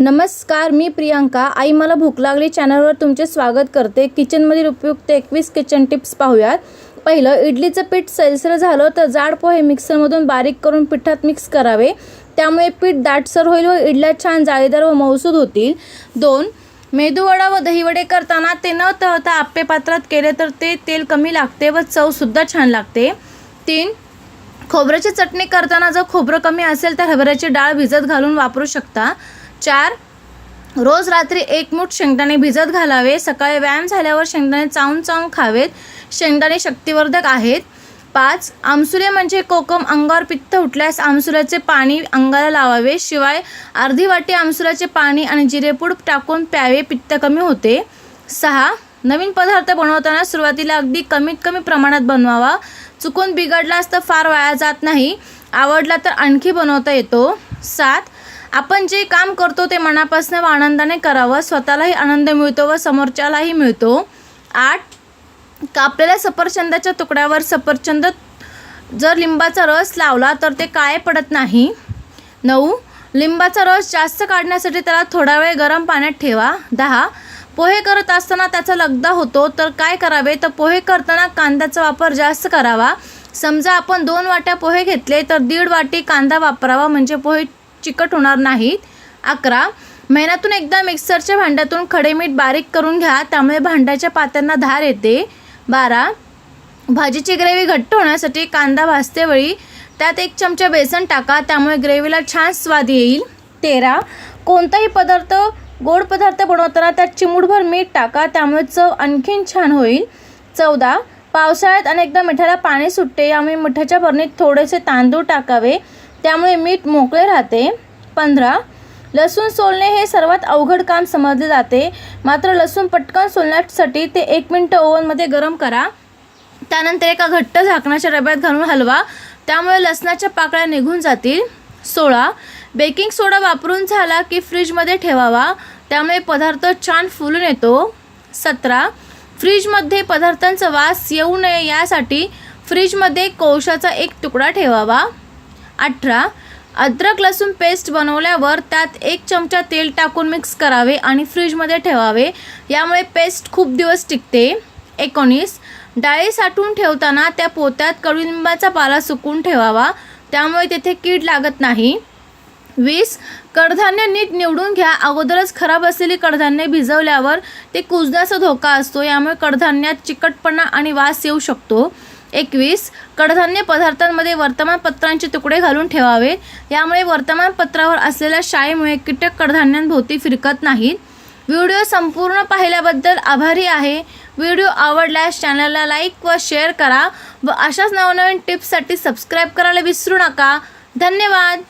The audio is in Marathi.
नमस्कार मी प्रियांका. आई मला भूक लागली. चॅनलवर तुमचे स्वागत करते. किचनमधील उपयुक्त एकवीस किचन टिप्स पाहूयात. पहिलं इडलीचं पीठ सैलसर झालं तर जाड पोहे मिक्सरमधून बारीक करून पिठात मिक्स करावे. त्यामुळे पीठ दाटसर होईल व इडल्या छान जाळीदार व मऊसूद होतील. दोन मेदूवडा व दहीवडे करताना ते न तळता आप्पे पात्रात केले तर ते तेल कमी लागते व चवसुद्धा छान लागते. तीन खोबऱ्याची चटणी करताना जर खोबरं कमी असेल तर हरभऱ्याची डाळ भिजत घालून वापरू शकता. चार रोज रात्री एक मूठ शेंगदाणे भिजत घालावे. सकाळी व्यायाम झाल्यावर शेंगदाणे चावून चावून खावेत. शेंगदाणे शक्तिवर्धक आहेत. पाच आमसुले म्हणजे कोकम अंगावर पित्त उठल्यास आमसुल्याचे पाणी अंगाला लावावे. शिवाय अर्धी वाटी आमसुल्याचे पाणी आणि जिरेपूड टाकून प्यावे. पित्त कमी होते. सहा नवीन पदार्थ बनवताना सुरुवातीला अगदी कमीत कमी प्रमाणात बनवावा. चुकून बिघडलास तर फार वाया जात नाही. आवडला तर आणखी बनवता येतो. सात आपण जे काम करतो ते मनापासून व आनंदाने करावं. स्वतःलाही आनंद मिळतो व समोरच्यालाही मिळतो. आठ कापलेल्या सफरचंदाच्या तुकड्यावर सफरचंद जर लिंबाचा रस लावला तर ते काळे पडत नाही. नऊ लिंबाचा रस जास्त काढण्यासाठी त्याला थोडा वेळ गरम पाण्यात ठेवा. दहा पोहे करत असताना त्याचा लगदा होतो तर काय करावे? तर पोहे करताना कांद्याचा वापर जास्त करावा. समजा आपण दोन वाट्या पोहे घेतले तर दीड वाटी कांदा वापरावा. म्हणजे पोहे चिकट होणार नाहीत. अकरा महिन्यातून एकदा मिक्सरच्या भांड्यातून खडे मीठ बारीक करून घ्या त्यामुळे भांड्याच्या पात्यांना धार येते. बारा भाजीची ग्रेव्ही घट्ट होण्यासाठी कांदा भाजतेवेळी त्यात एक चमचा बेसन टाका त्यामुळे ग्रेव्हीला छान स्वाद येईल. तेरा कोणताही पदार्थ गोड पदार्थ बनवताना त्यात चिमूटभर मीठ टाका त्यामुळे चव आणखीन छान होईल. चौदा पावसाळ्यात अनेकदा मिठाला पाणी सुटते यामुळे मिठाच्या भरणीत थोडेसे तांदूळ टाकावे. त्यामुळे मीठ मोकळे राहते. पंधरा लसूण सोलणे हे सर्वात अवघड काम समजले जाते. मात्र लसूण पटकन सोलण्यासाठी ते एक मिनटं ओव्हनमध्ये गरम करा. त्यानंतर एका घट्ट झाकणाच्या डब्यात घालून हलवा. त्यामुळे लसणाच्या पाकळ्या निघून जातील. सोळा बेकिंग सोडा वापरून झाला की फ्रीजमध्ये ठेवावा. त्यामुळे पदार्थ छान फुलून येतो. सतरा फ्रीजमध्ये पदार्थांचा वास येऊ नये यासाठी फ्रीजमध्ये कोळशाचा एक तुकडा ठेवावा. अठरा. अद्रक लसूण पेस्ट बनवल्यावर त्यात एक चमचा तेल टाकून मिक्स करावे आणि फ्रीजमध्ये ठेवावे. यामुळे पेस्ट खूप दिवस टिकते. एकोणीस. डाळी साठवून ठेवताना त्या पोत्यात कडुलिंबाचा पाला सुकून ठेवावा. त्यामुळे तेथे कीड लागत नाही. वीस. कडधान्य नीट निवडून घ्या. अगोदरच खराब असलेली कडधान्य भिजवल्यावर ते कुजण्याचा धोका असतो. यामुळे कडधान्यात चिकटपणा आणि वास येऊ शकतो. एकवीस कडधान्य पदार्थांमध्ये वर्तमानपत्रांचे तुकडे घालून ठेवावे. यामुळे वर्तमानपत्रावर असलेल्या शाईमुळे कीटक कडधान्यांभोवती फिरकत नाहीत. व्हिडिओ संपूर्ण पाहिल्याबद्दल आभारी आहे. व्हिडिओ आवडल्यास चॅनलला लाईक व शेअर करा व अशाच नवनवीन टिप्ससाठी सबस्क्राईब करायला विसरू नका. धन्यवाद.